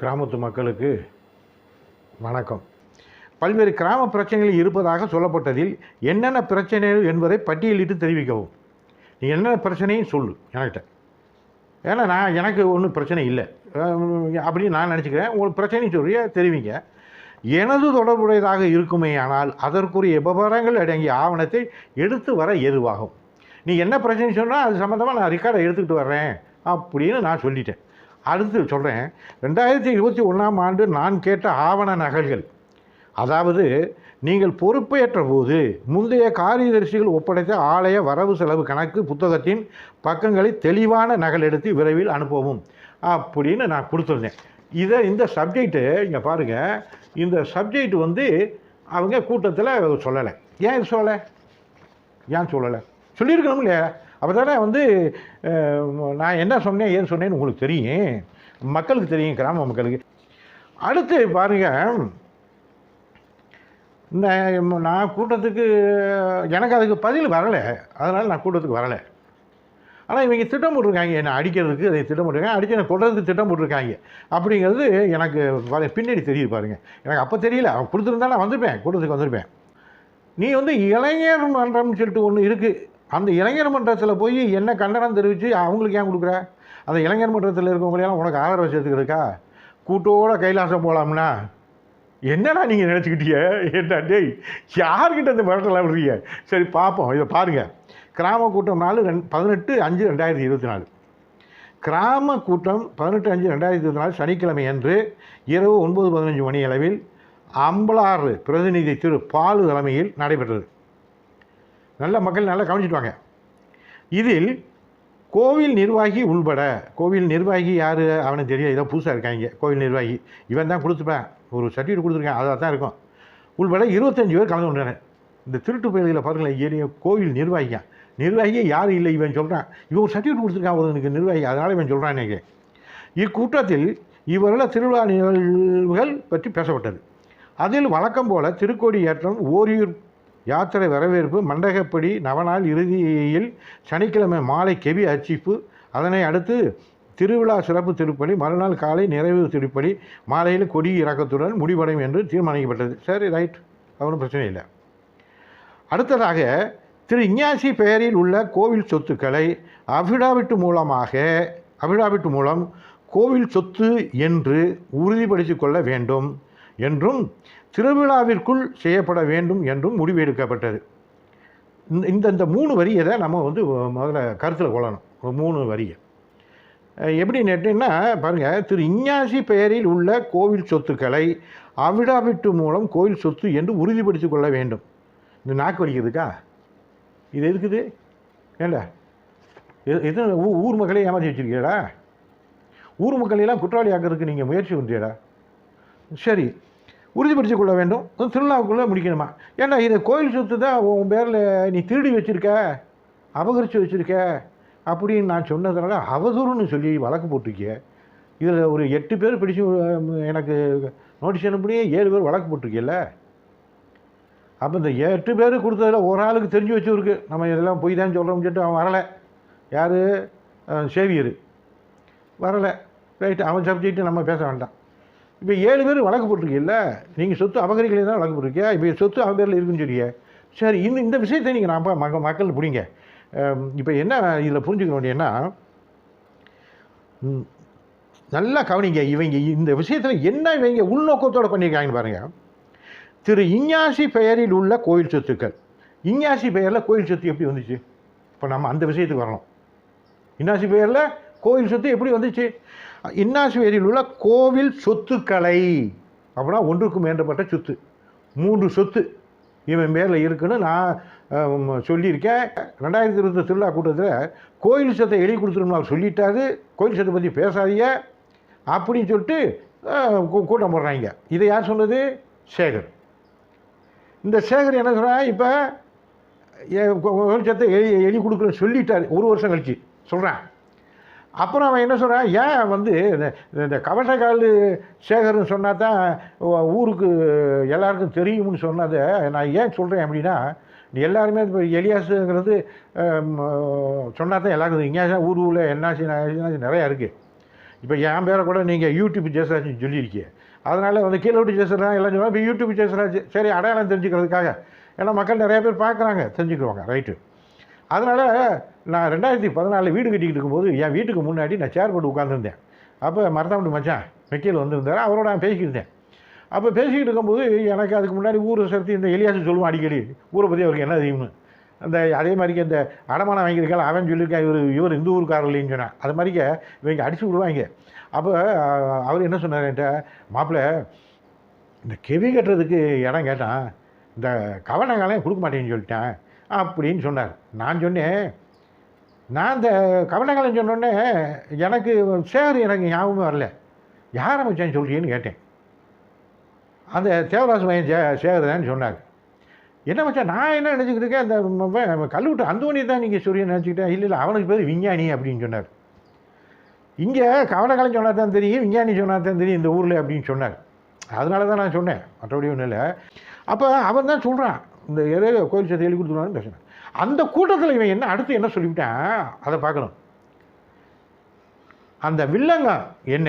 கிராமத்து மக்களுக்கு வணக்கம். பல்வேறு கிராம பிரச்சனைகள் இருப்பதாக சொல்லப்பட்டதில் என்னென்ன பிரச்சனைகள் என்பதை பட்டியலிட்டு தெரிவிக்கவும். நீ என்னென்ன பிரச்சனையும் சொல்லு என்கிட்ட. ஏன்னா நான் எனக்கு ஒன்றும் பிரச்சனை இல்லை. அப்படின்னு நான் நினச்சிக்கிறேன். உங்களுக்கு பிரச்சனையும் சொல்றிய? தெரிவிங்க. எனது தொடர்புடையதாக இருக்குமே ஆனால் அதற்குரிய விவரங்கள் அடங்கிய ஆவணத்தை எடுத்து வர ஏதுவாகும் நீ என்ன பிரச்சனை சொன்னால் அது சம்மந்தமாக நான் ரெக்கார்டை எடுத்துக்கிட்டு வர்றேன் அப்படின்னு நான் சொல்லிட்டேன். அடுத்து சொல்கிறேன் ரெண்டாயிரத்தி இருபத்தி ஒன்றாம் ஆண்டு நான் கேட்ட ஆவண நகல்கள். அதாவது நீங்கள் பொறுப்பேற்ற போது முந்தைய காரியதரிசிகள் ஒப்படைத்த ஆலய வரவு செலவு கணக்கு புத்தகத்தின் பக்கங்களை தெளிவான நகல் எடுத்து விரைவில் அனுப்பவும் அப்படின்னு நான் கொடுத்துருந்தேன். இதை இந்த சப்ஜெக்ட்டு இங்கே பாருங்கள் இந்த சப்ஜெக்ட் வந்து அவங்க கூட்டத்தில் சொல்லலை. ஏன் இது சொல்லலை? ஏன் சொல்லலை? சொல்லியிருக்கணும் இல்லையா அப்போ தானே வந்து நான் என்ன சொன்னேன் ஏன் சொன்னேன்னு உங்களுக்கு தெரியும். மக்களுக்கு தெரியும் கிராம மக்களுக்கு. அடுத்து பாருங்கள் நான் கூட்டத்துக்கு எனக்கு அதுக்கு பதில் வரலை. அதனால் நான் கூட்டத்துக்கு வரலை. ஆனால் இவங்க திட்டம் போட்டிருக்காங்க. என்னை அடிக்கிறதுக்கு அதை திட்டம் போட்டிருக்காங்க. அடிச்சு என்னை கொள்றதுக்கு திட்டம் போட்டிருக்காங்க. அப்படிங்கிறது எனக்கு பின்னாடி தெரியுது பாருங்கள் எனக்கு அப்போ தெரியல. அவன் கொடுத்துருந்தா நான் வந்திருப்பேன். கூட்டத்துக்கு வந்திருப்பேன். நீ வந்து இளைஞர் மன்றம்னு சொல்லிட்டு ஒன்று இருக்குது அந்த இளைஞர் மன்றத்தில் போய் என்ன கண்டனம் தெரிவித்து அவங்களுக்கு ஏன் கொடுக்குற? அந்த இளைஞர் மன்றத்தில் இருக்கவங்களையெல்லாம் உனக்கு ஆதரவு சேர்த்துக்கிறதுக்கா கூட்டோட கைலாசம் போகலாம்னா என்னடா நீங்கள் நினச்சிக்கிட்டீங்க? என்ன டேய் யார்கிட்ட இந்த மிரட்டலாம் விடுறீங்க? சரி பார்ப்போம் இதை பாருங்கள் கிராம கூட்டம் நாலு ரெண் பதினெட்டு அஞ்சு ரெண்டாயிரத்தி இருபத்தி நாலு. கிராம கூட்டம் பதினெட்டு அஞ்சு ரெண்டாயிரத்தி இருபத்தி நாலு சனிக்கிழமை அன்று இரவு ஒன்பது பதினஞ்சு மணி அளவில் அம்பலாறு பிரதிநிதி திரு பாலு தலைமையில் நடைபெற்றது. நல்ல மக்கள் நல்லா கவனிச்சிட்டு வாங்க. இதில் கோவில் நிர்வாகி உள்பட கோவில் நிர்வாகி யார் அவனுக்கு தெரியும் ஏதோ புதுசாக இருக்காங்க. கோவில் நிர்வாகி. இவன் தான் கொடுத்துப்பேன். ஒரு சர்டிஃபிகேட் கொடுத்துருக்கேன். அதாக தான் இருக்கும். உள்பட இருபத்தஞ்சி பேர் கலந்து கொண்டானேன் இந்த திருட்டு பயிர்களை பாருங்களேன். ஏரிய கோவில் நிர்வாகியா? நிர்வாகியே யார் இல்லை இவன் சொல்கிறான் இவன் ஒரு சர்டிஃபிகேட் கொடுத்துருக்கான். ஒருவனுக்கு நிர்வாகி. அதனால் இவன் சொல்கிறான் இன்னைக்கு இக்கூட்டத்தில் இவ்வருட திருவிழா நிகழ்வுகள் பற்றி பேசப்பட்டது. அதில் வழக்கம் போல் திருக்கோடி ஏற்றம் ஓரியூர் யாத்திரை வரவேற்பு மண்டகப்படி நவநாள் இறுதியில் சனிக்கிழமை மாலை கெவி அர்ச்சிப்பு. அதனை அடுத்து திருவிழா சிறப்பு திருப்பலி மறுநாள் காலை நிறைவு திருப்பலி மாலையில் கொடி இறக்கத்துடன் முடிவடையும் என்று தீர்மானிக்கப்பட்டது. சரி ரைட். ஒன்றும் பிரச்சனை இல்லை. அடுத்ததாக திரு இஞ்ஞாசி பெயரில் உள்ள கோவில் சொத்துக்களை அபிடாவிட்டு மூலமாக அபிடாவிட்டு மூலம் கோவில் சொத்து என்று உறுதிப்படுத்திக் கொள்ள வேண்டும். என்றும் திருவிழாவிற்குள் செய்யப்பட வேண்டும் என்றும் முடிவு எடுக்கப்பட்டது இந்த- இந்த மூணு வரியை தான் நம்ம வந்து முதல்ல கருத்தில் கொள்ளணும். மூணு வரியை. எப்படி நெட்டுன்னா பாருங்கள் திரு இஞ்ஞாசி பெயரில் உள்ள கோவில் சொத்துக்களை அவிடாவிட்டு மூலம் கோவில் சொத்து என்று உறுதிப்படுத்திக் கொள்ள வேண்டும். இந்த நாக்கு வலிக்கிறதுக்கா இது எதுக்குது? ஏண்டா எது எது ஊ- ஊர் மக்களை ஏமாற்றி வச்சிருக்கீடா ஊர் மக்களையெல்லாம் குற்றவாளி ஆக்கிறதுக்கு நீங்கள் முயற்சி பண்ணுறீடா சரி உறுதிப்படுத்திக் கொள்ள வேண்டும். அது திருவிழாவுக்குள்ளே முடிக்கணுமா? ஏன்னா இதை கோயில் சொத்து தான் உன் பேரில் நீ திருடி வச்சுருக்க? அபகரித்து வச்சுருக்க? அப்படின்னு நான் சொன்னதுனால அவதூறுன்னு சொல்லி வழக்கு போட்டிருக்கிய. இதில் ஒரு எட்டு பேர் பிடிச்சி எனக்கு நோட்டீஸ் அனுப்பினே ஏழு பேர் வழக்கு போட்டிருக்கியல்ல? அப்போ இந்த எட்டு பேர் கொடுத்ததில் ஒரு ஆளுக்கு தெரிஞ்சு வச்சுருக்கு. நம்ம இதெல்லாம் போய் தான் சொல்கிறோம்னு சொல்லிட்டு அவன் வரலை. யார்? சேவியர். வரலை. ரைட்டு அவன் சப்ஜெக்ட்டு நம்ம பேச வேண்டாம். இப்போ ஏழு பேர் வழக்கு போட்டிருக்கீல்ல நீங்கள் சொத்து அபகரிகளை தான் வழக்கு போட்டிருக்கியா? இப்போ சொத்து அவன் பேரில் இருக்குன்னு சொல்லிய. சரி இந்த இந்த விஷயத்தை நீங்கள் நான் மக்க மக்கள் பிடிங்க இப்போ என்ன இதில் புரிஞ்சுக்க வேண்டியன்னா ம், நல்லா கவனிங்க இவங்க இந்த விஷயத்தில் என்ன இவங்க உள்நோக்கத்தோடு பண்ணியிருக்காங்கன்னு பாருங்கள் திரு இஞ்ஞாசி பெயரில் உள்ள கோயில் சொத்துக்கள். இஞ்ஞாசி பெயரில் கோயில் சொத்து எப்படி வந்துச்சு? இப்போ நம்ம அந்த விஷயத்துக்கு வரணும். இன்னாசி பெயரில் கோவில் சொத்து எப்படி வந்துச்சு? இன்னாசுவேரியில் உள்ள கோவில் சொத்துக்களை அப்படின்னா ஒன்றுக்கும் மேற்பட்ட சொத்து. மூன்று சொத்து இவன் பேரில் இருக்குன்னு நான் சொல்லியிருக்கேன். ரெண்டாயிரத்தி இருபத்தி திருவிழா கூட்டத்தில் கோயில் சொத்தை எழுதி கொடுத்துருன்னு அவர் சொல்லிட்டாரு. கோயில் சொத்தை பற்றி பேசாதீங்க. அப்படின்னு சொல்லிட்டு கூட்டம் போடுறாங்க. இதை யார் சொன்னது? சேகர். இந்த சேகர் என்ன சொல்கிறான் இப்போ வெளிச்சத்தை எழுதி எழுதி கொடுக்குறேன்னு சொல்லிட்டார். ஒரு வருஷம் கழிச்சு. சொல்கிறேன் அப்புறம் அவன் என்ன சொல்கிறான் ஏன் வந்து இந்த- இந்த சேகர்னு சொன்னால் தான் ஊருக்கு எல்லாருக்கும் தெரியும்னு சொன்னதை நான் ஏன் சொல்கிறேன் அப்படின்னா நீ எல்லாருமே இப்போ எலியாஸுங்கிறது சொன்னால் தான் எல்லாருக்கும் இங்கேயாச்சும் ஊர் ஊரில் என்னாச்சு என்னாச்சு நிறையா இருக்குது இப்போ என் பேரை கூட நீங்கள் யூடியூப் ஜெயசராஜ் சொல்லியிருக்கீங்க. அதனால் வந்து கீழே விட்டு ஜெசராஜ் எல்லாம் சொல்லுவாங்க இப்போ யூடியூப் ஜெசராஜ் சரி அடையாளம் தெரிஞ்சுக்கிறதுக்காக. ஏன்னா மக்கள் நிறைய பேர் பார்க்குறாங்க தெரிஞ்சுக்குவாங்க ரைட்டு. அதனால் நான் ரெண்டாயிரத்தி பதினாலில் வீடு கட்டிக்கிட்டு இருக்கும்போது என் வீட்டுக்கு முன்னாடி நான் சேர் போட்டு உட்காந்துருந்தேன் அப்போ மறந்தாமட்டு மச்சான் மெக்கியில் வந்திருந்தார். அவரோட நான் பேசிக்கிட்டேன் அப்போ பேசிக்கிட்டு இருக்கும்போது எனக்கு அதுக்கு முன்னாடி ஊரை சேர்த்து இந்த எலியாசு சொல்லுவான் அடிக்கடி ஊரை பற்றி அவருக்கு என்ன தெரியும்னு. அந்த அதே மாதிரிக்கு இந்த அடமானம் வாங்கியிருக்காள் அவன் சொல்லியிருக்கான் இவர் இவர் இந்த ஊருக்காரர் இல்லைன்னு சொன்னான். அது மாதிரிக்க இவங்க அடித்து விடுவாங்க. அப்போ அவர் என்ன சொன்னார் என்கிட்ட? மாப்பிள்ளை இந்த கெவி கட்டுறதுக்கு இடம் கேட்டான். இந்த கவனங்காலையும் கொடுக்க மாட்டேன்னு சொல்லிட்டேன். அப்படின்னு சொன்னார். நான் சொன்னேன் நான் இந்த கவனங்காலம் சொன்னோடனே எனக்கு சேர் எனக்கு ஞாபகமே வரல. யாரை மச்சான் சொல்கிறீன்னு கேட்டேன். அந்த தேவராச மையன் சே சேகர்தான்னு சொன்னார். என்ன மச்சான் நான் என்ன நினச்சிக்கிட்டு இருக்கேன்? அந்த ம- அந்தோனி தான் நீங்கள் சூரியன் நினச்சிக்கிட்டேன். இல்லை இல்லை அவனுக்கு பேர் விஞ்ஞானி அப்படின்னு சொன்னார். இங்கே கவனகாலம் சொன்னால் தான் தெரியும் விஞ்ஞானி சொன்னால் தான் தெரியும் இந்த ஊரில் அப்படின்னு சொன்னார். அதனால தான் நான் சொன்னேன் மற்றபடி ஒன்றும் இல்லை. அப்போ அவன் தான் சொல்கிறான் இந்த ஏதோ கோயில் சேர்த்து எழுதி கொடுத்துருவான்னு பேசுகிறேன் அந்த கூட்டத்தில் இவன் என்ன அடுத்து என்ன சொல்லிவிட்டான் அதை பார்க்கணும். அந்த வில்லங்கம் என்ன?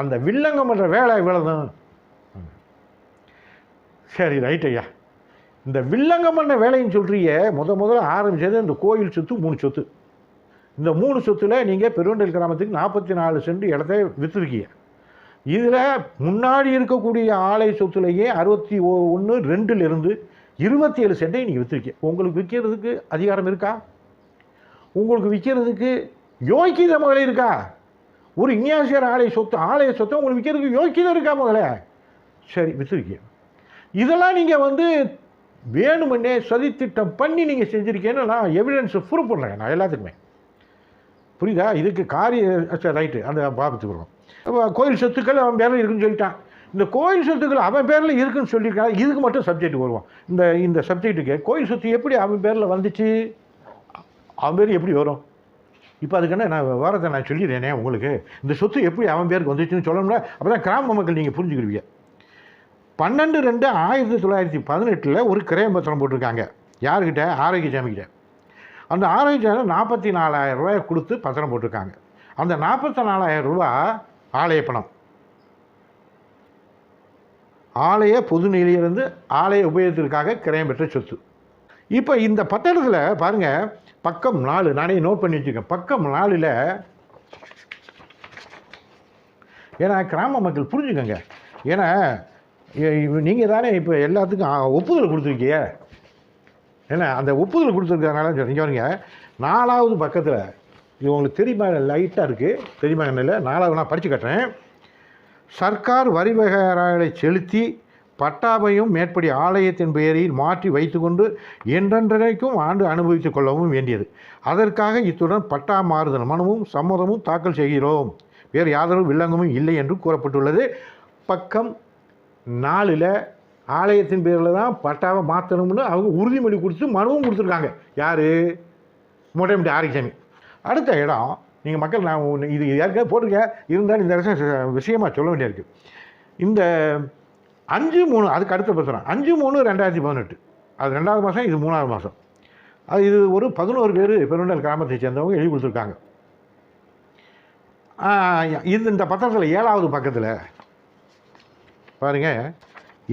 அந்த வில்லங்கம் என்ற வேலை இவ்வளோதான் சரி ரைட் ஐயா. இந்த வில்லங்கம் பண்ண வேலைன்னு சொல்கிறிய முத முதல்ல ஆரம்பிச்சது இந்த கோயில் சொத்து மூணு சொத்து. இந்த மூணு சொத்துல நீங்கள் பெருவண்டல் கிராமத்துக்கு நாற்பத்தி நாலு சென்ட் இடத்த விற்றுருக்கீங்க இதில் முன்னாடி இருக்கக்கூடிய ஆலை சொத்துலேயே அறுபத்தி ஒன்று ரெண்டுலேருந்து இருபத்தி ஏழு சென்ட்டை நீங்கள் விற்றுருக்கீங்க உங்களுக்கு விற்கிறதுக்கு அதிகாரம் இருக்கா? உங்களுக்கு விற்கிறதுக்கு யோக்கியதை முதல்ல இருக்கா? ஒரு இங்கியாசியர் ஆலய சொத்து ஆலய சொத்தை உங்களுக்கு விற்கிறதுக்கு யோக்கியதை இருக்கா முதல்ல சரி விற்றுருக்கீங்க இதெல்லாம் நீங்கள் வந்து வேணுமென்னே சதித்திட்டம் பண்ணி நீங்கள் செஞ்சுருக்கேன்னு நான் எவிடன்ஸ் ப்ரூவ் பண்ணுறேன் நான் எல்லாத்துக்குமே. புரியுதா? இதுக்கு காரிய சரி ரைட்டு அந்த பார்த்துக்கிறோம் கோயில் சொத்துக்கள் அவன் வேலை இருக்குன்னு சொல்லிட்டான். இந்த கோயில் சொத்துக்கள் அவன் பேரில் இருக்குன்னு சொல்லியிருக்காங்க. இதுக்கு மட்டும் சப்ஜெக்ட் வருவோம் இந்த இந்த சப்ஜெக்ட்டுக்கு கோயில் சொத்து எப்படி அவன் பேரில் வந்துச்சு? அவன் பேர் எப்படி வரும்? இப்போ அதுக்கான நான் வாரத்தை நான் சொல்லிடுறேனே உங்களுக்கு. இந்த சொத்து எப்படி அவன் பேருக்கு வந்துச்சுன்னு சொல்லணும்னா அப்போ தான் கிராம மக்கள் நீங்கள் புரிஞ்சுக்கிடுவீங்க. பன்னெண்டு ரெண்டு ஆயிரத்தி தொள்ளாயிரத்தி பதினெட்டில் ஒரு கிரயம் பத்திரம் போட்டிருக்காங்க. யாருக்கிட்ட? ஆரோக்கியசாமிக்கிட்ட அந்த ஆரோக்கியசாமி நாற்பத்தி நாலாயிரம் ரூபாய் கொடுத்து பத்திரம் போட்டிருக்காங்க. அந்த நாற்பத்தி நாலாயிரம் ரூபா ஆலய பணம். ஆலய பொது நிலையிலிருந்து ஆலய உபயோகத்திற்காக கிரயம் பெற்ற சொத்து. இப்போ இந்த பத்திரத்தில் பாருங்கள் பக்கம் நாலு நானே நோட் பண்ணி வச்சுருக்கேன். பக்கம் நாலில் ஏன்னா கிராம மக்கள் புரிஞ்சுக்கோங்க. ஏன்னா நீங்கள் தானே இப்போ எல்லாத்துக்கும் ஒப்புதல் கொடுத்துருக்கீங்க. ஏன்னா அந்த ஒப்புதல் கொடுத்துருக்கறனால இங்கே வரீங்க நாலாவது பக்கத்தில் இது உங்களுக்கு தெரியுமா லைட்டாக இருக்குது தெரியுமா என்ன இல்லை? நாலாவது நான் படித்து கட்டுறேன். சர்க்கார் வரி வகைகளை செலுத்தி பட்டாவையும் மேற்படி ஆலயத்தின் பெயரில் மாற்றி வைத்துக்கொண்டு என்றென்றைக்கும் ஆண்டு அனுபவித்துக் கொள்ளவும் வேண்டியது. அதற்காக இத்துடன் பட்டா மாறுதல் மனமும் சம்மதமும் தாக்கல் செய்கிறோம். வேறு யாதொரு வில்லங்கமும் இல்லை என்று கூறப்பட்டுள்ளது. பக்கம் நாலில் ஆலயத்தின் பேரில் தான் பட்டாவை மாற்றணும்னு அவங்க உறுதிமொழி கொடுத்து மனுவும் கொடுத்துருக்காங்க. யார்? மூட்டைமுட்டி ஆரிசாமி அடுத்த இடம் நீங்கள் மக்கள் நான் இது ஏற்கனவே போட்டிருக்கேன் இருந்தாலும் இந்த விஷயம் விஷயமாக சொல்ல வேண்டியிருக்கு. இந்த அஞ்சு மூணு அதுக்கு அடுத்த பத்திரம் அஞ்சு மூணு ரெண்டாயிரத்தி பதினெட்டு. அது ரெண்டாவது மாதம் இது மூணாவது மாதம் அது இது ஒரு பதினோரு பேர் பெருண்டல் கிராமத்தை சேர்ந்தவங்க எழுதி கொடுத்துருக்காங்க. இது இந்த பத்திரத்தில் ஏழாவது பக்கத்தில் பாருங்கள்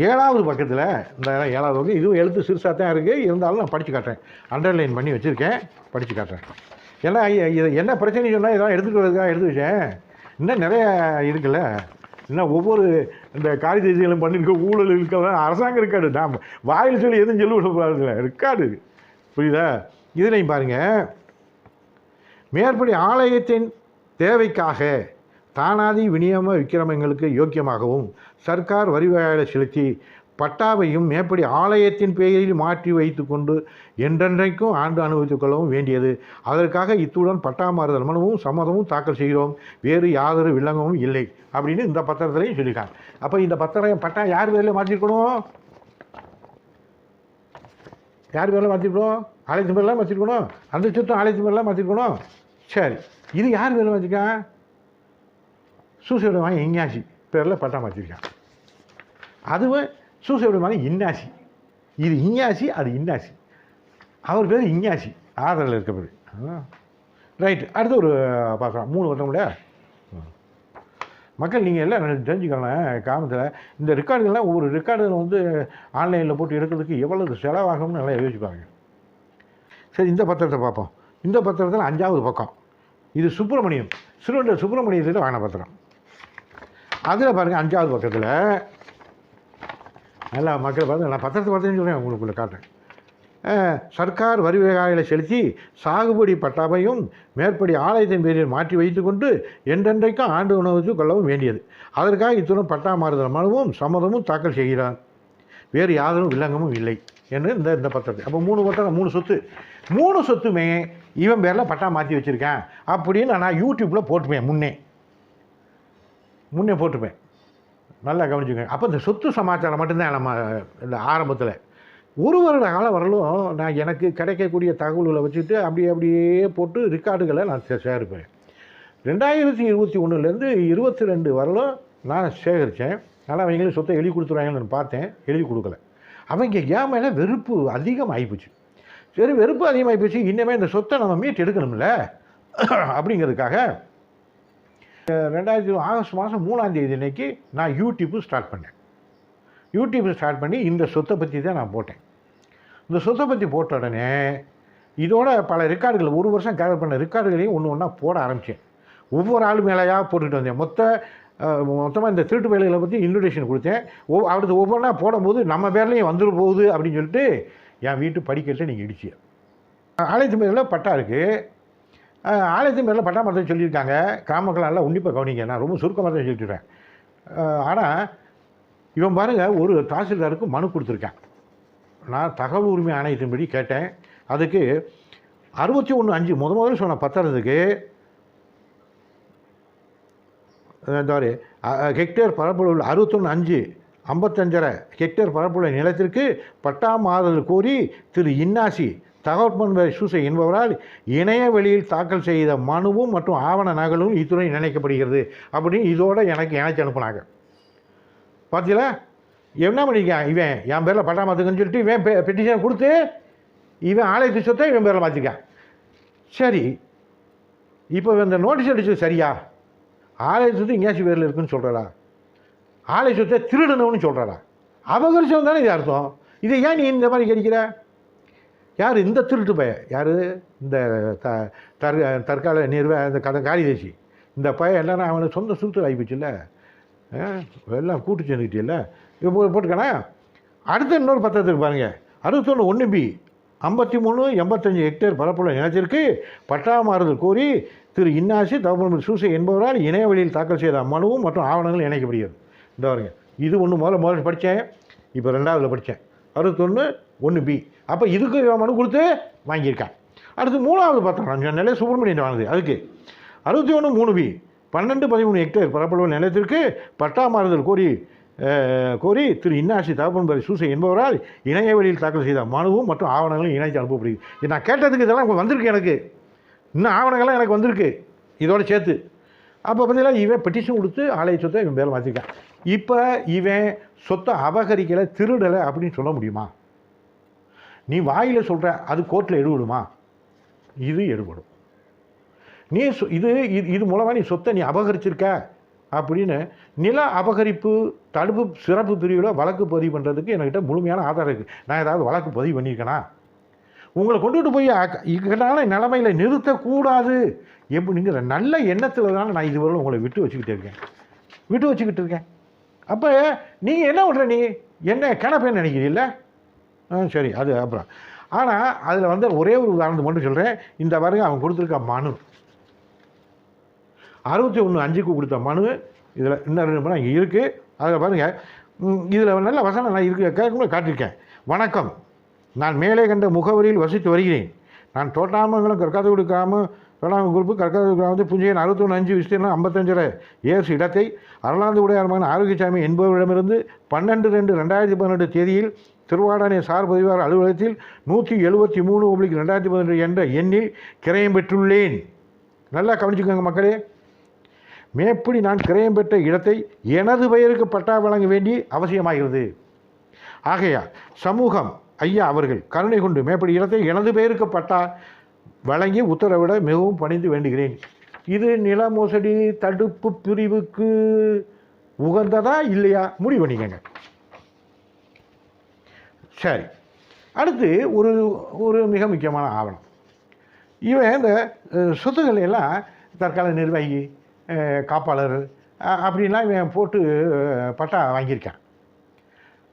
ஏழாவது பக்கத்தில் இந்த ஏழாவது பக்கம். இதுவும் எழுத்து சிறுசாக தான் இருக்குது இருந்தாலும் நான் படித்து காட்டுறேன். அண்டர்லைன் பண்ணி வச்சுருக்கேன். படித்து காட்டுறேன். ஏன்னா இது என்ன பிரச்சனை சொன்னால் இதெல்லாம் எடுத்துக்கிறதுக்காக எடுத்து வச்சேன்? இன்னும் நிறைய இருக்குல்ல? இன்னும் ஒவ்வொரு இந்த காரிதேசிகளும் பண்ணியிருக்க ஊழல் இருக்க அரசாங்கம் இருக்காது நாம் வாயில் சொல்லி எதுவும் சொல்லி விடக்கூடாதுல இருக்காது புரியுதா? இதுலையும் பாருங்கள் மேற்படி ஆலயத்தின் தேவைக்காக தானாதி விநியோக விக்கிரமங்களுக்கு யோக்கியமாகவும் சர்க்கார் வரிவாயில செலுத்தி பட்டாவையும் மேற்படி ஆலயத்தின் பெயரில் மாற்றி வைத்துக்கொண்டு என்றென்றைக்கும் ஆண்டு அனுபவித்துக் கொள்ளவும் வேண்டியது. அதற்காக இத்துடன் பட்டா மாறுதல் மனுவும் சம்மதமும் தாக்கல் செய்கிறோம். வேறு யாதொரு வில்லங்கமும் இல்லை அப்படின்னு இந்த பத்திரத்திலையும் சொல்லியிருக்காங்க. அப்போ இந்த பத்திரம் பட்டா யார் பேரில் மாற்றிருக்கணும்? யார் பேரில் மாற்றிருக்கணும்? ஆலயத்து பேரெலாம் மாற்றிருக்கணும். அந்த சுத்தம் ஆலயத்து பேரெலாம் மாற்றிருக்கணும். சரி இது யார் பேரில் மாற்றிருக்கான் சூசைடு வாங்கி இஞ்ஞாசி பேரில் பட்டா மாற்றிருக்கான் அதுவும் சூசையோட மாதிரி இன்னாசி. இது இஞ்ஞாசி அது இன்னாசி. அவர் பேர் இஞ்ஞாசி ஆதரில் இருக்க பேர். ரைட் அடுத்து ஒரு பார்க்கலாம். மூணு வருடம் கூட மக்கள் நீங்கள் எல்லாம் தெரிஞ்சுக்கலாம் காமத்தில் இந்த ரெக்கார்டுகள்லாம் ஒவ்வொரு ரெக்கார்டுகள் வந்து ஆன்லைனில் போட்டு எடுக்கிறதுக்கு எவ்வளவு செலவாகும்னு நல்லா யோசிப்பாங்க சரி இந்த பத்திரத்தை பார்ப்போம். இந்த பத்திரத்தில் அஞ்சாவது பக்கம். இது சுப்பிரமணியம். சிறுவண்டர் சுப்பிரமணியத்தில் வாங்கின பத்திரம். அதில் பாருங்கள் அஞ்சாவது பக்கத்தில் நல்லா மக்களை பார்த்து நான் பத்திரத்தை பார்த்தேன்னு சொல்கிறேன் உங்களுக்குள்ள காட்டுறேன். சர்க்கார் வரி வகைகளை செலுத்தி சாகுபடி பட்டாவையும் மேற்படி ஆலயத்தின் பேரில் மாற்றி வைத்துக்கொண்டு என்றென்றைக்கும் ஆண்டு உணவுக்கு கொள்ளவும் வேண்டியது. அதற்காக இத்துடன் பட்டா மாறுதல் மனுவும் சம்மதமும் தாக்கல் செய்கிறார். வேறு யாரும் வில்லங்கமும் இல்லை என்று இந்த இந்த பத்திரத்தை. அப்போ மூணு பத்திரம் மூணு சொத்து. மூணு சொத்துமே இவன் பேரில் பட்டா மாற்றி வச்சுருக்கேன். அப்படின்னு நான் யூடியூப்பில் போட்டுப்பேன் முன்னே. முன்னே போட்டுப்பேன் நல்லா கவனிச்சுங்க அப்போ இந்த சொத்து சமாச்சாரம் மட்டும்தான் நம்ம இந்த ஆரம்பத்தில். ஒரு வருட காலம் வரலும் நான் எனக்கு கிடைக்கக்கூடிய தகவல்களை வச்சுட்டு அப்படியே அப்படியே போட்டு ரெக்கார்டுகளை நான் சே- ரெண்டாயிரத்தி இருபத்தி ஒன்றுலேருந்து இருபத்தி ரெண்டு வரலும் நான் சேகரித்தேன் ஆனால் அவங்களும் சொத்தை எழுதி கொடுத்துருவாங்கன்னு நான் பார்த்தேன். எழுதி கொடுக்கல. அவங்க ஏன் மேலே வெறுப்பு அதிகம் ஆகிப்போச்சு சரி வெறுப்பு அதிகமாகி போச்சு இன்னமே இந்த சொத்தை நம்ம மீட்டு எடுக்கணும்ல? அப்படிங்கிறதுக்காக ரெண்டாயிரத்தி ஆகஸ்ட் மாதம் மூணாம் தேதி அன்னைக்கு நான் யூடியூப்பு ஸ்டார்ட் பண்ணேன். யூடியூப் ஸ்டார்ட் பண்ணி இந்த சொத்தை பற்றி தான் நான் போட்டேன். இந்த சொத்தை பற்றி போட்ட உடனே இதோட பல ரெக்கார்டுகள் ஒரு வருஷம் கேதர் பண்ண ரெக்கார்டுகளையும் ஒன்று ஒன்றா போட ஆரம்பித்தேன் ஒவ்வொரு ஆள் மேலேயாக போட்டுட்டு வந்தேன். மொத்த மொத்தமாக இந்த திருட்டு வேலைகளை பற்றி இன்விடேஷன் கொடுத்தேன். ஒ அடுத்து ஒவ்வொன்றா போடும்போது நம்ம பேர்லேயும் வந்துட போகுது அப்படின்னு சொல்லிட்டு என் வீட்டு படிக்கட்டில் நீங்கள் இடிச்சு ஆலயத்து மேலே பட்டா இருக்குது ஆலயத்தின் பேரில் பட்டா மரத்தை சொல்லியிருக்காங்க. கிராமக்கள் நல்லா உன்னிப்பாக கவனிங்க. நான் ரொம்ப சுருக்கமாக தான் சொல்லிட்டுறேன் ஆனால் இவன் பாருங்க ஒரு தாசில்தாருக்கு மனு கொடுத்துருக்கேன். நான் தகவல் உரிமை ஆணையத்தின்படி கேட்டேன். அதுக்கு அறுபத்தி ஒன்று அஞ்சு முத முதல்ல சொன்ன பத்திரத்துக்கு சாரி ஹெக்டேர் பரப்பளவு அறுபத்தொன்று அஞ்சு ஐம்பத்தஞ்சரை ஹெக்டேர் பரப்புள்ள நிலத்திற்கு பட்டா மாறுதல் கோரி திரு இன்னாசி தகவல்பண்பை சூசை என்பவரால் இணைய வெளியில் தாக்கல் செய்த மனுவும் மற்றும் ஆவண நகலும் இத்துடன் நினைக்கப்படுகிறது அப்படின்னு இதோடு எனக்கு இணைச்சு அனுப்புனாங்க. பார்த்தீங்களா என்ன பண்ணியிருக்கான் இவன்? என் பேரில் பட்டா மாற்றுங்கன்னு சொல்லிட்டு இவன் பெ பெட்டிஷன் கொடுத்து இவன் ஆலயத்து சொத்தை இவன் பேரில் மாற்றிருக்கான் சரி. இப்போ இந்த நோட்டீஸ் அடிச்சது சரியா? ஆலய சொத்து எங்கேயாச்சும் பேரில் இருக்குன்னு சொல்கிறாரா ஆலய சொத்தை திருடணும்னு சொல்கிறாரா அபகரிச்சவன் தானே இது அர்த்தம். இதை ஏன் நீ இந்த மாதிரி கேட்கிற யார் இந்த திருட்டு பையன்? யார்? இந்த த தற் தற்கால நிர்வ இந்த கதை காரிதேசி இந்த பையன் எல்லாரும் அவனுக்கு சொந்த சுருத்தல் ஆகிப்போச்சுல்ல? எல்லாம் கூட்டு சேர்ந்துக்கிட்டில்ல இப்போ போ போட்டுக்கானே? அடுத்த இன்னொரு பத்திரத்துக்கு பாருங்கள் அறுபத்தொன்று ஒன்று பி. ஐம்பத்தி மூணு எண்பத்தஞ்சு ஹெக்டேர் பரப்புள்ள நிலத்திற்கு பட்டா மாறுதல் கோரி திரு இன்னாசி தவப்பன் சூசை என்பவரால் இணைய வழியில் தாக்கல் செய்த மனுவும் மற்றும் ஆவணங்களும் இணைக்கப்படுகிறது. இந்த பாருங்க. இது ஒன்று முதல்ல முதல்ல படித்தேன். இப்போ ரெண்டாவதில் படித்தேன். அறுபத்தொன்று ஒன்று பி. அப்போ இதுக்கு மனு கொடுத்து வாங்கியிருக்கான். அடுத்து மூணாவது பத்திரம் நிலை சுப்பிரமணியன் வாங்குது. அதுக்கு அறுபத்தி ஒன்று மூணு பி பன்னெண்டு பதிமூணு ஹெக்டேர் பரப்பளவு நிலத்திற்கு பட்டா மாறுதல் கோரி கோரி திரு இன்னாசி தகப்பன்பரி சூசை என்பவரால் இணைய வழியில் தாக்கல் செய்த மனுவும் மற்றும் ஆவணங்களும் இணைத்து அனுப்பப்படுகிறது. நான் கேட்டதுக்கு இதெல்லாம் வந்திருக்கு எனக்கு. இன்னும் ஆவணங்கள்லாம் எனக்கு வந்திருக்கு. இதோட சேர்த்து. அப்போ பார்த்தீங்கன்னா இவன் பெட்டிஷன் கொடுத்து ஆலய சொத்தை இவன் பேரை மாற்றிருக்கான் இப்போ இவன் சொத்தை அபகரிக்கலை திருடலை அப்படின்னு சொல்ல முடியுமா? நீ வாயில் சொல்கிற அது கோர்ட்டில் எடுபடுமா இது எடுபடும் நீ சொ- இது இது இது மூலமாக நீ சொத்தை நீ அபகரிச்சிருக்க அப்படின்னு நில அபகரிப்பு தடுப்பு சிறப்பு பிரிவில் வழக்கு பதிவு பண்ணுறதுக்கு என்கிட்ட முழுமையான ஆதாரம் இருக்குது நான் ஏதாவது வழக்கு பதிவு பண்ணியிருக்கேனா? உங்களை கொண்டுட்டு போய் அக்க- இக்கட்டான நிலைமையில் நிறுத்தக்கூடாது. எப்படிங்கிற நல்ல எண்ணத்தில் தானே நான் இதுவரை உங்களை விட்டு வச்சுக்கிட்டு இருக்கேன். விட்டு வச்சுக்கிட்டு இருக்கேன். அப்போ நீங்கள் என்ன பண்ணுற நீ? என்ன கிணப்பேன்னு நினைக்கிறீல்ல? சரி அது அப்புறம். ஆனால் அதில் வந்து ஒரே ஒரு உதாரணத்தை மட்டும் சொல்கிறேன் இந்த பாருங்க அவன் கொடுத்துருக்க மனு. அறுபத்தி ஒன்று அஞ்சுக்கு கொடுத்த மனு. இதில் இன்னும் ரெண்டு மணி இங்கே இருக்குது அதில் பாருங்கள் இதில் நல்ல வசனம் நான் இருக்கு காட்டியிருக்கேன். வணக்கம். நான் மேலே கண்ட முகவரியில் வசித்து வருகிறேன். நான் தோட்டாமங்கலம் கற்காதகுடி கிராமம் தோட்டாம குரூப்பு கற்காதகுடி கிராமத்தில் புஞ்சையன் அறுபத்தொன்று அஞ்சு விஸ்தீர்ணம் ஐம்பத்தஞ்சரை ஏர்ஸ் இடத்தை அருளாந்து உடையார் மகன் ஆரோக்கியசாமி என்பவரிடமிருந்து பன்னெண்டு ரெண்டு ரெண்டாயிரத்தி பதினெட்டு தேதியில் திருவாடானை சார் பதிவாளர் அலுவலகத்தில் நூற்றி எழுபத்தி மூணு ஒப்ளிக் ரெண்டாயிரத்தி பதினெட்டு என்ற எண்ணில் கிரயம் பெற்றுள்ளேன். நல்லா கவனிச்சுக்கோங்க மக்களே. மேற்படி நான் கிரயம் பெற்ற இடத்தை எனது பெயருக்கு பட்டா வழங்க வேண்டி அவசியமாகிறது. ஆகையால் சமூகம் ஐயா அவர்கள் கருணை கொண்டு மேற்படி இடத்தை எனது பெயருக்கு பட்டா வழங்கி உத்தரவிட மிகவும் பணிந்து வேண்டுகிறேன். இது நில மோசடி தடுப்பு பிரிவுக்கு உகந்ததா இல்லையா? முடிவு பண்ணிக்கங்க. சரி. அடுத்து ஒரு ஒரு மிக முக்கியமான ஆவணம். இவன் இந்த அஹ், சொத்துக்களை எல்லாம் தற்கால நிர்வாகி காப்பாளர் அப்படின்லாம் இவன் போட்டு பட்டா வாங்கியிருக்கான்.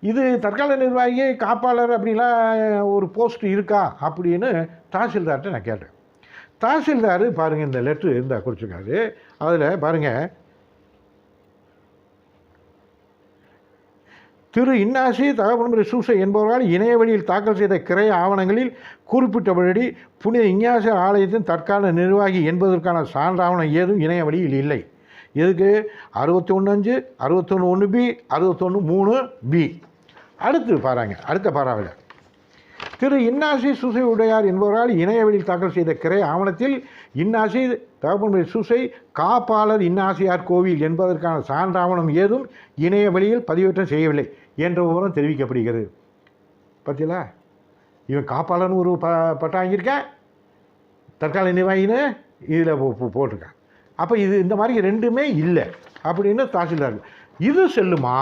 இது தற்கால நிர்வாகி காப்பாளர் அப்படிலாம் ஒரு போஸ்ட் இருக்கா அப்படின்னு தாசில்தார்கிட்ட நான் கேட்டேன். தாசில்தார் பாருங்கள் இந்த லெட்ரு இருந்தால் குறிச்சிருக்காரு. அதில் பாருங்கள் திரு இன்னாசி தகவல்முறை சூசை என்பவரால் இணைய வழியில் தாக்கல் செய்த கிரைய ஆவணங்களில் குறிப்பிட்டபடி புனித இஞ்ஞாசர் ஆலயத்தின் தற்கால நிர்வாகி என்பதற்கான சான்றாவணம் ஏதும் இணைய வழியில் இல்லை. இதுக்கு அறுபத்தி ஒன்று அஞ்சு அறுபத்தொன்று ஒன்று பி அறுபத்தொன்று மூணு பி. அடுத்து பாருங்க அடுத்த பாராவில். திரு இன்னாசி சுசை உடையார் என்பவரால் இணையவெளியில் தாக்கல் செய்த கிரை ஆவணத்தில் இன்னாசி தகப்பன்முறை சுசை காப்பாளர் இன்னாசியார் கோவில் என்பதற்கான சான்றாவணம் ஏதும் இணைய வழியில் பதிவேற்றம் செய்யவில்லை என்ற விவரம் தெரிவிக்கப்படுகிறது. பார்த்தீங்களா இவன் காப்பாளர்னு ஒரு ப பட்டம் வாங்கியிருக்கேன் தற்கால நிர்வாகின்னு இதில் போட்டிருக்கான் அப்போ இது இந்த மாதிரி ரெண்டுமே இல்லை அப்படின்னு தாசில்தார் இது செல்லுமா?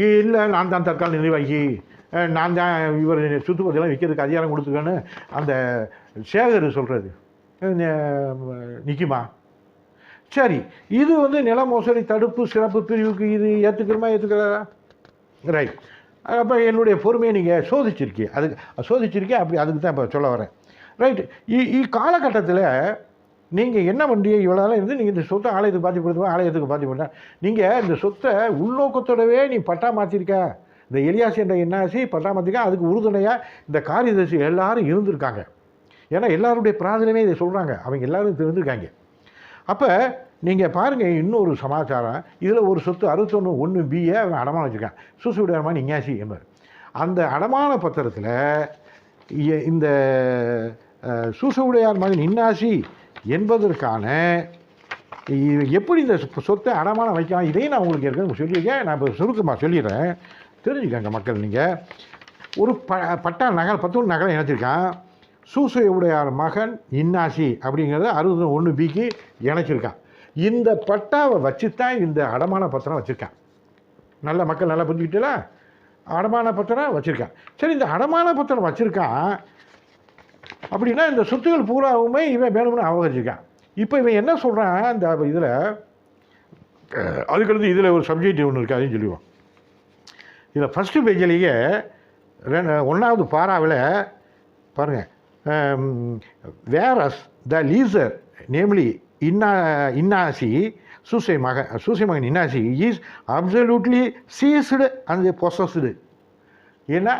இல்லை நான் தான் தற்கால நிர்வாகி. நான் தான் இவர் சுற்றுப்பத்திலாம் விற்கிறதுக்கு அதிகாரம் கொடுத்துருக்கேன்னு அந்த சேகர் சொல்கிறது நிற்குமா சரி இது வந்து நில மோசடி தடுப்பு சிறப்பு பிரிவுக்கு இது ஏற்றுக்கிறமா ஏற்றுக்கிறதா ரைட் அப்போ என்னுடைய பொறுமையை நீங்கள் சோதிச்சிருக்கீங்க அதுக்கு சோதிச்சிருக்கீங்க அப்படி அதுக்கு தான் இப்போ சொல்ல வரேன். ரைட் இ காலகட்டத்தில் நீங்கள் என்ன பண்ணுறீங்க இவ்வளோ நாளாக இருந்து நீங்கள் இந்த சொத்தை ஆலயத்துக்கு பாத்தி கொடுத்துவா ஆலயத்துக்கு பாத்தி பண்ண நீங்கள் இந்த சொத்தை உள்நோக்கத்தோடவே நீ பட்டா மாற்றிருக்க இந்த எலியாசி என்ற என்னாசி பட்டா மாற்றிருக்கா அதுக்கு உறுதுணையாக இந்த காரியதர்சி எல்லாரும் இருந்திருக்காங்க. ஏன்னா எல்லாருடைய பிரார்த்தனையுமே இதை சொல்கிறாங்க அவங்க எல்லாரும் தெரிஞ்சிருக்காங்க அப்போ நீங்கள் பாருங்கள் இன்னொரு சமாச்சாரம். இதில் ஒரு சொத்து அறுபத்தொன்று ஒன்று பிஏ அவன் அடமானம் வச்சுருக்கான் சூசுவிடமான இங்காசி என்பார் அந்த அடமான பத்திரத்தில் இந்த சூசவுடையார் மகன் இன்னாசி என்பதற்கான எப்படி இந்த சொ- சொத்தை அடமானம் வைக்கலாம்? இதையும் நான் உங்களுக்கு ஏற்கனவே சொல்லியிருக்கேன். நான் இப்போ சுருக்கமாக சொல்லிடுறேன். தெரிஞ்சுக்கங்க மக்கள் நீங்கள் ஒரு ப பட்டா நகல் பத்து நகலை இணைச்சிருக்கான். சூசையுடையார் மகன் இன்னாசி அப்படிங்கிறத அறுபது ஒன்று பிக்கு இணைச்சிருக்கான். இந்த பட்டாவை வச்சு தான் இந்த அடமான பத்திரம் வச்சுருக்கான். நல்ல மக்கள் நல்லா புரிஞ்சுக்கிட்டல அடமான பத்திரம் வச்சுருக்கான். சரி இந்த அடமான பத்திரம் வச்சுருக்கான் அப்படின்னா இந்த சொத்துக்கள் பூராவுமே இவன் வேணும்னு அவகரிச்சிருக்கான் இப்போ இவன் என்ன சொல்கிறான் இந்த இதில் அதுக்கடுத்து இதில் ஒரு சப்ஜெக்ட் ஒன்று இருக்குது அதையும் சொல்லுவோம் இதில் ஃபஸ்ட்டு பேஜிலேயே ரெண்டு ஒன்றாவது பாராவில் பாருங்கள் வேரஸ் த லீசர் நேம்லி இன்னா இன்னாசி சூசை மகன் சூசை மகன் Innasi is absolutely seized and possessed ஏன்னா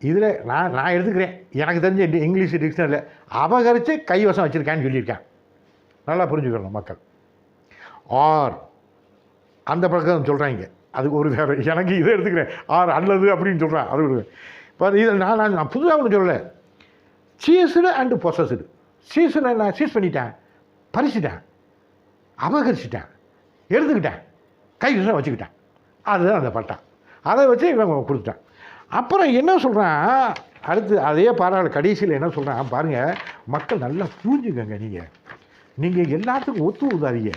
இதில் நான் நான் எடுத்துக்கிறேன். எனக்கு தெரிஞ்ச இங்கிலீஷ் டிக்ஷனரியில் அபகரித்து கைவசம் வச்சுருக்கான்னு சொல்லியிருக்கேன் நல்லா புரிஞ்சுக்கணும் மக்கள். ஆர் அந்த பக்கம் சொல்கிறாங்க அதுக்கு ஒரு வேறு எனக்கு இதை எடுத்துக்கிறேன். ஆர் அல்லது அப்படின்னு சொல்கிறேன் அது ஒரு இப்போ இதில் நான் நான் நான் புதுசாக ஒன்று சொல்லலை. சீஸ்டு அண்டு பொசஸ்டு சீஸ்டு நான் சீஸ் பண்ணிட்டேன். பறிச்சிட்டேன். அபகரிச்சிட்டேன். எடுத்துக்கிட்டேன். கை வச்சுக்கிட்டேன். அதுதான் அந்த பட்டம். அதை வச்சு இவன் கொடுத்துட்டான். அப்புறம் என்ன சொல்கிறான் அடுத்து அதே பாராள கடைசியில் என்ன சொல்கிறான் பாருங்கள் மக்கள் நல்லா புரிஞ்சுக்கங்க நீங்கள் நீங்கள் எல்லாத்துக்கும் ஒத்து உதாதீங்க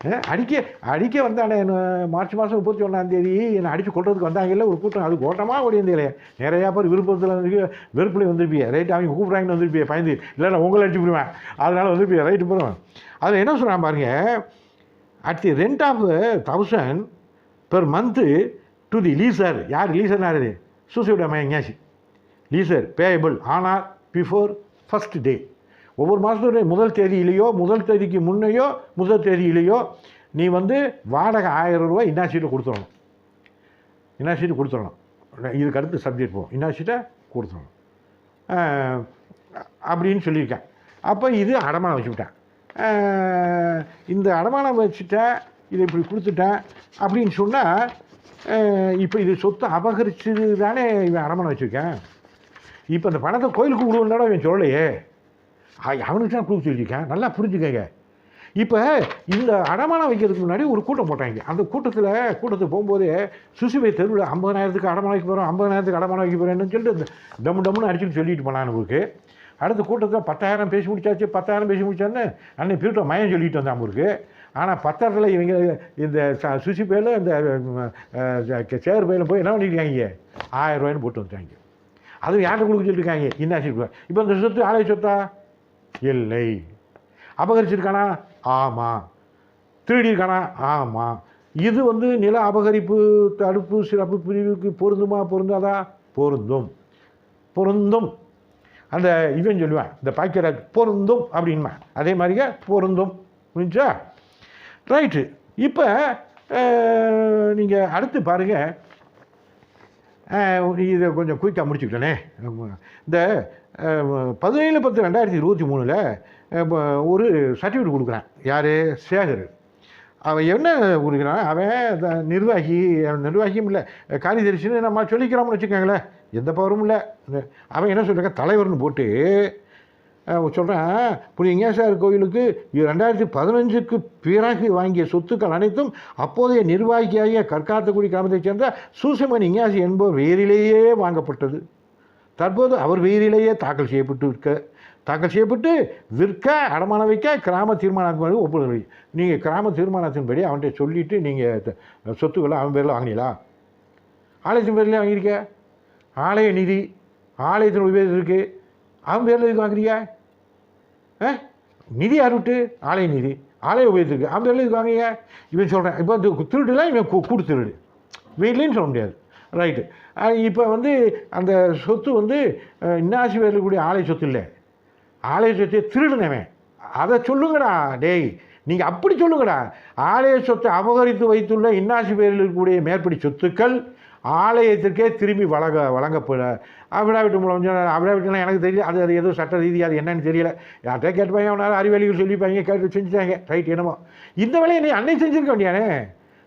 அடிக்க அடிக்க வந்தானே என்ன மார்ச் மாதம் முப்பத்தி ஒன்றாந்தேதி என்னை அடித்து கொள்றதுக்கு வந்தாங்கல்ல ஒரு கூட்டம். அது கூட்டமாக ஓடியிருந்தே நிறையா பேர் விருப்பத்தில் வந்து வெறுப்புல வந்திருப்பிய. ரைட் அவங்க கூப்பிட்றாங்கன்னு வந்திருப்பிய பயந்து இல்லை நான் உங்களை அடிச்சு போடுவேன் அதனால் வந்திருப்பிய ரைட்டு போடுவேன் அதில் என்ன சொல்கிறான் பாருங்க at the rent of thousand per month to the lessor யார்? லீசர்னார் யார்? சூசைட் எங்கேயாச்சு. லீசர் பேயபிள் ஆனால் பிஃபோர் ஃபஸ்ட் டே ஒவ்வொரு மாதத்துடைய முதல் தேதியிலேயோ முதல் தேதிக்கு முன்னையோ முதல் தேதியிலேயோ நீ வந்து வாடகை ஆயிரம் ரூபாய் இன்னாசிட்டு கொடுத்துடணும். இன்னாசிட்டு கொடுத்துடணும். இதுக்கு அடுத்து சப்ஜெக்ட் போகும் இன்னாசிட்டை கொடுத்துடணும். அப்படின்னு சொல்லியிருக்கேன். அப்போ இது அடமானம் வச்சுக்கிட்டேன் இந்த அடமானம் வச்சுட்டேன் இதை இப்படி கொடுத்துட்டேன் அப்படின்னு சொன்னால் இப்போ இது சொத்து அபகரிச்சது தானே இவன் அடமானம் வச்சுருக்கேன்? இப்போ இந்த பணத்தை கோயிலுக்கு விடுவோம்னாலும் இவன் சொல்லலையே? அவனுக்கு தான் ப்ரூஃப் சொல்லியிருக்கேன். நல்லா புரிஞ்சுக்கங்க. இப்போ இந்த அடமானம் வைக்கிறதுக்கு முன்னாடி ஒரு கூட்டம் போட்டாங்க. அந்த கூட்டத்தில் கூட்டத்துக்கு போகும்போது சுசுவை தெருவில் ஐம்பதாயிரத்துக்கு அடமானம் வைக்க போகிறோம் ஐம்பதாயிரத்துக்கு அடமானம் வைக்க போகிறேன்னு சொல்லிட்டு இந்த டம்மு டம்முன்னு அடிச்சுட்டு சொல்லிட்டு போனான் நமக்கு அடுத்த கூட்டத்தில் பத்தாயிரம் பேசி முடிச்சாச்சு பத்தாயிரம் பேசி முடிச்சான்னு அன்னைக்கு பிரிட்ட மயம் சொல்லிட்டு வந்தான் அவருக்கு ஆனால் பத்தாயிரத்தில் இவங்க இந்த ச- சுசி பையில் இந்த சேர் பையில் போய் என்ன பண்ணியிருக்காங்க ஆயிரம் ரூபாய்னு போட்டு வந்துட்டாங்க. அதுவும் யார்கிட்ட கொடுக்க சொல்லியிருக்காங்க இன்னாசி இப்போ இந்த சொத்து ஆலய சொத்தா? இல்லை. அபகரிச்சிருக்கானா? ஆமாம் திருடியிருக்கானா? ஆமாம் இது வந்து நில அபகரிப்பு தடுப்பு சிறப்பு பிரிவுக்கு பொருந்துமா? பொருந்தாதா? பொருந்தும். பொருந்தும். அந்த இவன் சொல்லுவேன் இந்த பாக்கியராஜ் பொருந்தும் அப்படின்மா அதே மாதிரியே பொருந்தும் புரிஞ்சா ரைட்டு இப்போ நீங்கள் அடுத்து பாருங்கள் இதை கொஞ்சம் குயிக்காக முடிச்சுக்கிட்டேனே. இந்த பதினேழு பத்து ரெண்டாயிரத்தி இருபத்தி மூணில் ஒரு சர்டிஃபிகேட் கொடுக்குறான். யார்? சேகர். அவன் என்ன கொடுக்குறான்? அவன் நிர்வாகி அவன் நிர்வாகியும் இல்லை. காரியதரிசின்னு நம்ம சொல்லிக்கிறோம்னு வச்சுக்கோங்களேன். எந்த பவரும் இல்லை. அவன் என்ன சொல்கிறாங்க தலைவர்னு போட்டு சொல்கிறேன் புனிங்கேசார் கோயிலுக்கு ரெண்டாயிரத்தி பதினஞ்சுக்கு பிறகு வாங்கிய சொத்துக்கள் அனைத்தும் அப்போதைய நிர்வாகியாகிய கற்காத்தக்குடி கிராமத்தைச் சேர்ந்த சூசமன் இங்காசி என்பவர் வேரிலேயே வாங்கப்பட்டது. தற்போது அவர் பெயரிலேயே தாக்கல் செய்யப்பட்டு இருக்க தாக்கல் செய்யப்பட்டு விற்க அடமானம் வைக்க கிராம தீர்மானத்தின் ஒப்புதல் நீங்கள் கிராம தீர்மானத்தின்படி அவன்கிட்ட சொல்லிவிட்டு நீங்கள் சொத்துக்களை அவன் பேரில் வாங்கினீங்களா? ஆலயத்தின் பேரில் வாங்கியிருக்க. ஆலய நிதி ஆலயத்தின் பேர் இருக்குது அவன் பேரில் எதுக்கு வாங்குறியா ஆ? நிதி அருட்டு ஆலய நிதி. ஆலய உபயோகத்துக்கு. அவன் பேரில் எதுக்கு வாங்குறீங்க இவன் சொல்கிறேன் இப்போ திருடுலாம் இவன் கூடு திருடு. வீட்லேன்னு சொல்ல முடியாது. ரைட்டு இப்போ வந்து அந்த சொத்து வந்து இன்னாசி பேரில் இருக்கக்கூடிய ஆலய சொத்து இல்லை. ஆலய சொத்தை திருடுனவன். அதை சொல்லுங்கடா டேய். நீங்கள் அப்படி சொல்லுங்கடா. ஆலய சொத்தை அபகரித்து வைத்துள்ள இன்னாசி பேரில் இருக்கக்கூடிய மேற்படி சொத்துக்கள் ஆலயத்திற்கே திரும்பி வழங்க வழங்கப்பட. அபிடாவிட்டு மூலம் சொன்ன அபிடாவிட்டுலாம் எனக்கு தெரியல. அது அது எதுவும் சட்ட ரீதி அது என்னன்னு தெரியல. யார்கிட்ட கேட்டுப்பாங்க அவனால் அறிவாளிகள் சொல்லிப்பாங்க கேட்டு செஞ்சுட்டாங்க. ரைட் என்னமோ. இந்த வேலையை நீ அன்னை செஞ்சுருக்க வேண்டியானே?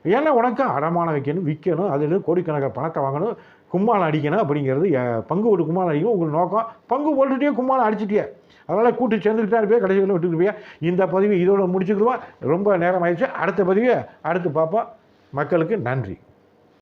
ஏன்னா உனக்கு அடமானம் வைக்கணும் விற்கணும் அதில் கோடிக்கணக்கான பணத்தை வாங்கணும் கும்மாளம் அடிக்கணும் அப்படிங்கிறது பங்கு போட்டு கும்மாளம் அடிக்கணும் உங்களுக்கு நோக்கம். பங்கு போட்டுட்டே கும்மாளம் அடிச்சிட்டியே. அதனால் கூட்டு சேர்ந்துக்கிட்டா இருப்பே கடைசியில் விட்டுட்டு இருப்பியா? இந்த பதிவு இதோட முடிச்சுக்கிடுவோம். ரொம்ப நேரம் ஆயிடுச்சு. அடுத்த பதவியை அடுத்து பார்ப்போம். மக்களுக்கு நன்றி.